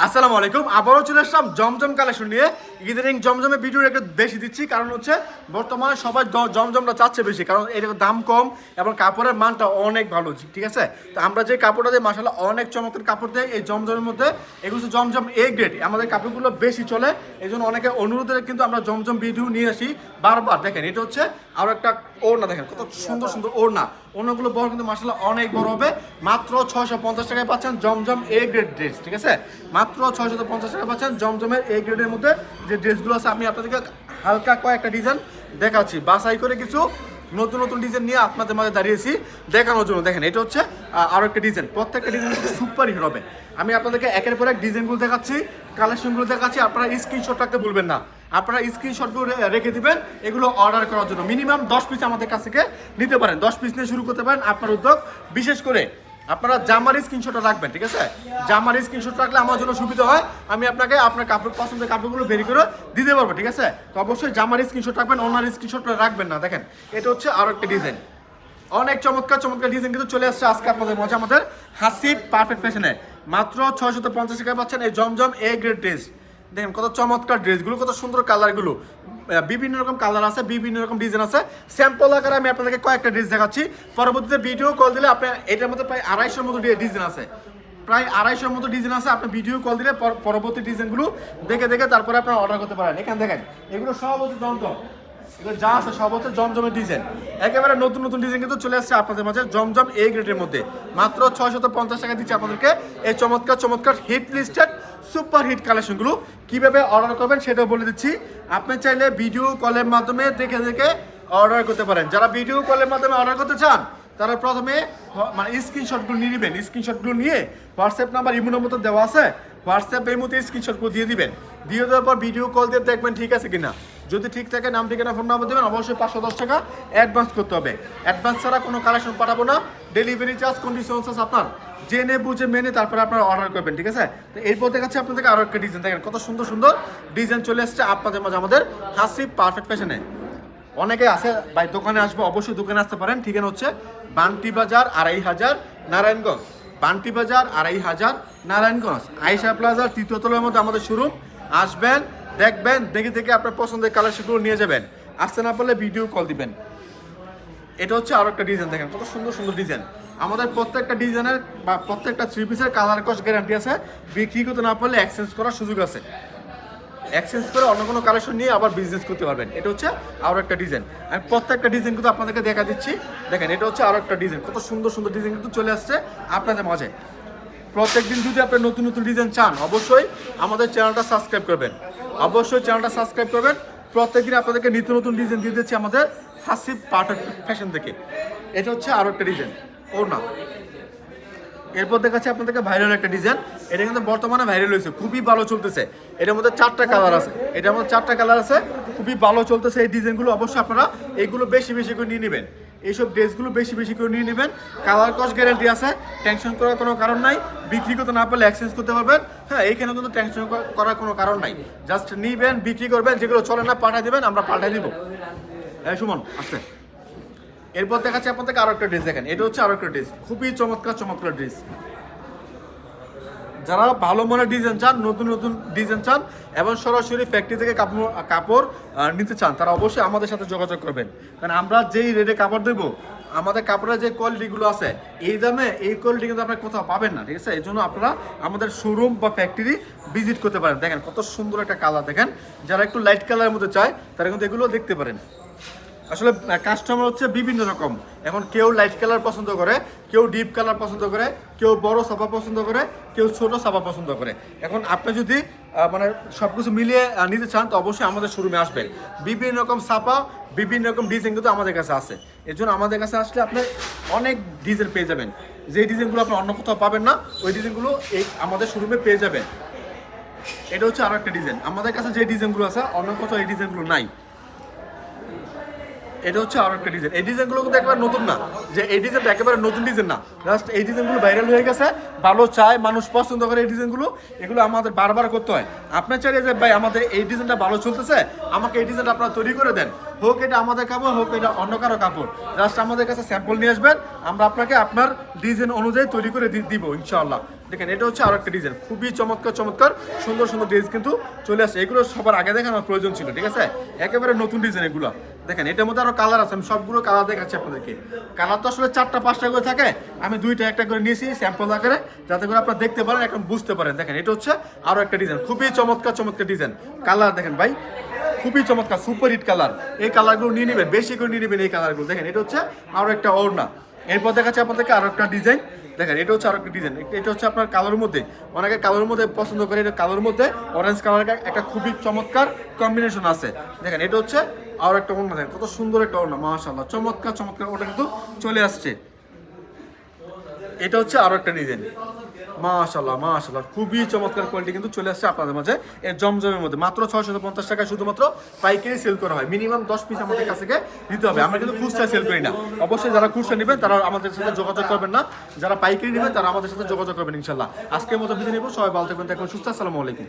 আসসালামু আলাইকুম। আবারও চলে আসলাম জমজম কালেকশন নিয়ে। ইদানিং জমজমে ভিডিও একটু বেশি দিচ্ছি, কারণ হচ্ছে বর্তমানে সবাই জমজমটা চাচ্ছে বেশি, কারণ এর দাম কম এবং কাপড়ের মানটা অনেক ভালো, ঠিক আছে? তো আমরা যে কাপড়টা দিয়ে মাসাল্লাহ অনেক চমৎকার কাপড় দেয় এই জমজমের মধ্যে। এগুলো জমজম এ গ্রেড আমাদের কাপড়গুলো বেশি চলে এই জন্য অনেকে অনুরোধে কিন্তু আমরা জমজম ভিডিও নিয়ে আসি বারবার। দেখেন, এটা হচ্ছে আরও একটা ওড়না দেখেন কত সুন্দর সুন্দর ওড়না। ওড়নাগুলো বড় কিন্তু মাসাল্লাহ অনেক বড় হবে। মাত্র ছয়শো পঞ্চাশ টাকায় পাচ্ছেন জমজম এ গ্রেড ড্রেস ঠিক আছে? মাত্র ছয়শো পঞ্চাশ টাকা পাচ্ছেন জমজমের এ গ্রেডের মধ্যে যে ড্রেসগুলো আছে আমি আপনাদেরকে হালকা কয়েকটা ডিজাইন দেখাচ্ছি। বাছাই করে কিছু নতুন নতুন ডিজাইন নিয়ে আপনাদের মাঝে দাঁড়িয়েছি দেখানোর জন্য। দেখেন এটা হচ্ছে আহ, আরও একটা ডিজাইন প্রত্যেকটা ডিজাইন সুপার হিট হবে। আমি আপনাদেরকে একের পর এক ডিজাইনগুলো দেখাচ্ছি কালেকশনগুলো দেখাচ্ছি আপনারা স্ক্রিনশট রাখতে ভুলবেন না। আপনারা স্ক্রিনশটগুলো রেখে দিবেন, এগুলো অর্ডার করার জন্য। মিনিমাম দশ পিস আমাদের কাছ থেকে নিতে পারেন। দশ পিস নিয়ে শুরু করতে পারেন আপনার উদ্যোগ। বিশেষ করে আপনারা জামার স্ক্রিনশট রাখবেন, ঠিক আছে? জামার স্ক্রিনশট রাখলে আমার জন্য সুবিধা হয়। আমি আপনাকে আপনার কাপড় পছন্দের কাপড়গুলো বেরি করে দিতে পারব, ঠিক আছে? তো অবশ্যই জামার স্ক্রিনশট রাখবেন অন্যান্য স্ক্রিনশট রাখবেন না। দেখেন, এটা হচ্ছে আরও একটা ডিজাইন অনেক চমৎকার চমৎকার ডিজাইন কিন্তু চলে আসছে আজকে আপনাদের মজা আমাদের হাসিব পারফেক্ট ফ্যাশনে মাত্র ছয়শত পঞ্চাশ টাকায় পাচ্ছেন এই জমজম এ গ্রেড ড্রেস দেখেন কত চমৎকার ড্রেসগুলো, কত সুন্দর কালারগুলো। বিভিন্ন রকম কালার আছে, বিভিন্ন রকম ডিজাইন আছে। স্যাম্পল আকারে আমি আপনাদেরকে কয়েকটা ড্রেস দেখাচ্ছি। পরবর্তীতে ভিডিও কল দিলে আপনি এটার মধ্যে প্রায় আড়াইশোর মতো ডিজাইন আছে। প্রায় আড়াইশোর মতো ডিজাইন আছে, আপনি ভিডিও কল দিলে পর- পরবর্তী ডিজাইনগুলো দেখে দেখে তারপরে আপনারা অর্ডার করতে পারেন। এখানে দেখেন, এগুলো সব হচ্ছে জমজম। এগুলো যা আছে সব হচ্ছে জমজমের ডিজাইন। একেবারে নতুন নতুন ডিজাইন কিন্তু চলে আসছে আপনাদের মাঝে জমজম এই গ্রেডের মধ্যে। মাত্র ছয়শত পঞ্চাশ টাকা দিচ্ছে আপনাদেরকে। এই চমৎকার চমৎকার হিট লিস্টেড সুপার হিট কালেকশনগুলো কীভাবে অর্ডার করবেন সেটাও বলে দিচ্ছি। আপনি চাইলে ভিডিও কলের মাধ্যমে দেখে দেখে অর্ডার করতে পারেন। যারা ভিডিও কলের মাধ্যমে অর্ডার করতে চান, তারা প্রথমে মানে স্ক্রিনশটগুলো নিয়ে নেবেন। স্ক্রিনশটগুলো নিয়ে হোয়াটসঅ্যাপ নাম্বার ইমো নম্বর দেওয়া আছে। হোয়াটসঅ্যাপ এই মতো স্ক্রিনশটগুলো দিয়ে দিবেন। দিয়ে দেওয়ার পর ভিডিও কল দিয়ে দেখবেন ঠিক আছে কিনা। যদি ঠিক থাকে, নাম, ঠিকানা ফোন নাম্বার দেবেন, অবশ্যই পাঁচশো দশ টাকা অ্যাডভান্স করতে হবে। অ্যাডভান্স ছাড়া কোনো কালেকশন পাঠাবো না। ডেলিভারি চার্জ কন্ডিশন আপনার জেনে, বুঝে, মেনে তারপরে আপনারা অর্ডার করবেন, ঠিক আছে? তো এরপর দেখাচ্ছি আপনাদেরকে আরও একটা ডিজাইন দেখেন কত সুন্দর সুন্দর ডিজাইন চলে আসছে আপনাদের মাঝে আমাদের হাসি পারফেক্ট ফ্যাশনে অনেকে আছে, ভাই, দোকানে আসবে, অবশ্যই দোকানে আসতে পারেন। ঠিকানা হচ্ছে বান্টি বাজার, আড়াই হাজার, নারায়ণগঞ্জ। বান্টি বাজার, আড়াই হাজার, নারায়ণগঞ্জ। আইসা প্লাজার তৃতীয় তলার মধ্যে আমাদের শোরুম আসবেন দেখবেন, দেখে দেখে আপনার পছন্দের কালেকশনগুলো নিয়ে যাবেন। আসতে না পারলে ভিডিও কল দিবেন। এটা হচ্ছে আরও একটা ডিজাইন দেখেন কত সুন্দর সুন্দর ডিজাইন আমাদের প্রত্যেকটা ডিজাইনের বা প্রত্যেকটা থ্রি পিসের কালার কস গ্যারান্টি আছে। বিক্রি করতে না পারলে এক্সচেঞ্জ করার সুযোগ আছে। এক্সচেঞ্জ করে অন্য কোনো কালেকশন নিয়ে আবার বিজনেস করতে পারবেন। এটা হচ্ছে আরও একটা ডিজাইন আমি প্রত্যেকটা ডিজাইন কিন্তু আপনাদেরকে দেখা দিচ্ছি। দেখেন, এটা হচ্ছে আরও একটা ডিজাইন কত সুন্দর সুন্দর ডিজাইন কিন্তু চলে আসছে আপনাদের মাঝে। প্রত্যেকদিন যদি আপনি নতুন নতুন ডিজাইন চান, অবশ্যই আমাদের চ্যানেলটা সাবস্ক্রাইব করবেন। অবশ্যই চ্যানেলটা সাবস্ক্রাইব করবেন। প্রত্যেকদিন আপনাদেরকে নিত্য নতুন ডিজাইন দিয়ে দিচ্ছি আমাদের হাসিব পারফেক্ট ফ্যাশন থেকে এটা হচ্ছে আরও একটা ডিজাইন ও না এরপর দেখাচ্ছি আপনাদেরকে ভাইরাল একটা ডিজাইন এটা কিন্তু বর্তমানে ভাইরাল হয়েছে, খুবই ভালো চলতেছে। এটার মধ্যে চারটা কালার আছে। এটার মধ্যে চারটা কালার আছে, খুবই ভালো চলতেছে এই ডিজাইনগুলো অবশ্যই আপনারা এইগুলো বেশি বেশি করে নিয়ে নেবেন। এইসব ড্রেসগুলো বেশি বেশি করে নিয়ে নেবেন। কালার কস্ট গ্যারান্টি আছে টেনশন করার কোনো কারণ নাই। বিক্রি করতে না পারলে এক্সচেঞ্জ করতে পারবেন। হ্যাঁ এইখানে কিন্তু টেনশন করার কোনো কারণ নাই। জাস্ট নিবেন, বিক্রি করবেন, যেগুলো চলে না পাঠিয়ে দেবেন, আমরা পাল্টাই দিব। হ্যাঁ সুমন, আসতে। এরপর দেখাচ্ছি আপনাদেরকে আরও একটা ড্রেস দেখেন। এটা হচ্ছে আরও একটা ড্রেস খুবই চমৎকার চমৎকার ড্রেস যারা ভালো মনের ডিজাইন চান, নতুন নতুন ডিজাইন চান, এবং সরাসরি ফ্যাক্টরি থেকে কাপড় কাপড় নিতে চান, তারা অবশ্যই আমাদের সাথে যোগাযোগ করবেন। কারণ আমরা যেই রেটে কাপড় দেবো, আমাদের কাপড়ের যে কোয়ালিটিগুলো আছে, এই দামে এই কোয়ালিটি কিন্তু আপনারা কোথাও পাবেন না, ঠিক আছে? এই জন্য আপনারা আমাদের শোরুম বা ফ্যাক্টরি ভিজিট করতে পারেন। দেখেন কত সুন্দর একটা কালার দেখেন। যারা একটু লাইট কালারের মধ্যে চায়, তারা কিন্তু এগুলো দেখতে পারেন। আসলে কাস্টমার হচ্ছে বিভিন্ন রকম। এখন কেউ লাইট কালার পছন্দ করে, কেউ ডিপ কালার পছন্দ করে, কেউ বড় সাপা পছন্দ করে, কেউ ছোট সাপা পছন্দ করে। এখন আপনি যদি মানে সব কিছু মিলিয়ে নিতে চান, তো অবশ্যই আমাদের শোরুমে আসবেন। বিভিন্ন রকম সাপা বিভিন্ন রকম ডিজাইন কিন্তু আমাদের কাছে আছে। এর জন্য আমাদের কাছে আসলে আপনি অনেক ডিজাইন পেয়ে যাবেন। যে ডিজাইনগুলো আপনি অন্য কোথাও পাবেন না, ওই ডিজাইনগুলো এই আমাদের শোরুমে পেয়ে যাবেন। এটা হচ্ছে আরও একটা ডিজাইন আমাদের কাছে যে ডিজাইনগুলো আছে, অন্য কোথাও এই ডিজাইনগুলো নাই। এটা হচ্ছে আরও একটা ডিজাইন এই ডিজাইনগুলো কিন্তু একেবারে নতুন না। যে এই ডিজাইনটা একেবারে নতুন ডিজাইন না। জাস্ট এই ডিজাইনগুলো ভাইরাল হয়ে গেছে। ভালো চায়, মানুষ পছন্দ করে এই ডিজাইনগুলো এগুলো আমাদের বারবার করতে হয়। আপনার চাইলে যে, ভাই, আমাদের এই ডিজাইনটা ভালো চলতেছে, আমাকে এই ডিজাইনটা আপনারা তৈরি করে দেন। হোক এটা আমাদের কাপড়, হোক এটা অন্য কারও কাপড়। জাস্ট আমাদের কাছে স্যাম্পল নিয়ে আসবেন। আমরা আপনাকে আপনার ডিজাইন অনুযায়ী তৈরি করে দিব, ইনশাআল্লাহ। দেখেন, এটা হচ্ছে আরও একটা ডিজাইন খুবই চমৎকার চমৎকার। সুন্দর সুন্দর ডিজাইন কিন্তু চলে আসছে। এগুলো সবার আগে দেখানোর প্রয়োজন ছিল, ঠিক আছে? একেবারে নতুন ডিজাইন এগুলো। দেখেন, এটার মধ্যে আরও কালার আছে, আমি সবগুলো কালার দেখাচ্ছি আপনাদেরকে। কালার তো আসলে চারটা, পাঁচটা করে থাকে। আমি দুইটা, একটা করে নিয়েছি স্যাম্পল আকারে, যাতে করে আপনারা দেখতে পারেন, এখন বুঝতে পারেন। দেখেন, এটা হচ্ছে আরও একটা ডিজাইন খুবই চমৎকার চমৎকার ডিজাইন কালার দেখেন ভাই, খুবই চমৎকার সুপার হিট কালার এই কালারগুলো নিয়ে নেবেন, বেশি করে নিয়ে নেবেন এই কালারগুলো দেখেন, এটা হচ্ছে আরও একটা ওড়না। এরপর দেখাচ্ছি আপনাদেরকে আরও একটা ডিজাইন দেখেন, এটা হচ্ছে আরও একটা ডিজাইন এটা হচ্ছে আপনার কালোর মধ্যে। অনেকে কালোর মধ্যে পছন্দ করে, এটা কালোর মধ্যে। অরেঞ্জ কালার একটা খুবই চমৎকার কম্বিনেশন আছে। দেখেন, এটা হচ্ছে আরও একটা অন্য দেখেন, কত সুন্দর একটা ওড়না মাসাল্লাহ চমৎকার চমৎকার ওটা কিন্তু চলে আসছে। এটা হচ্ছে আরও একটা ডিজাইন মাশাল্লাহ মাশাল্লাহ খুবই চমৎকার কোয়ালিটি কিন্তু চলে আসছে আপনাদের মাঝে। এই জমজমের মধ্যে মাত্র ছয়শো পঞ্চাশ টাকায় শুধুমাত্র পাইকারি সেল করা হয়। মিনিমাম দশ পিস আমাদের কাছ থেকে দিতে হবে। আমরা কিন্তু খুচরা সেল করি না। অবশ্যই যারা খুচরা নেবেন, তারা আমাদের সাথে যোগাযোগ করবেন না। যারা পাইকারি নেবেন, তারা আমাদের সাথে যোগাযোগ করবেন ইনশাল্লাহ আজকের মতো বিদায় নেব। সবাই ভালো থাকবেন দেখুন সুস্থ। আসসালামু আলাইকুম।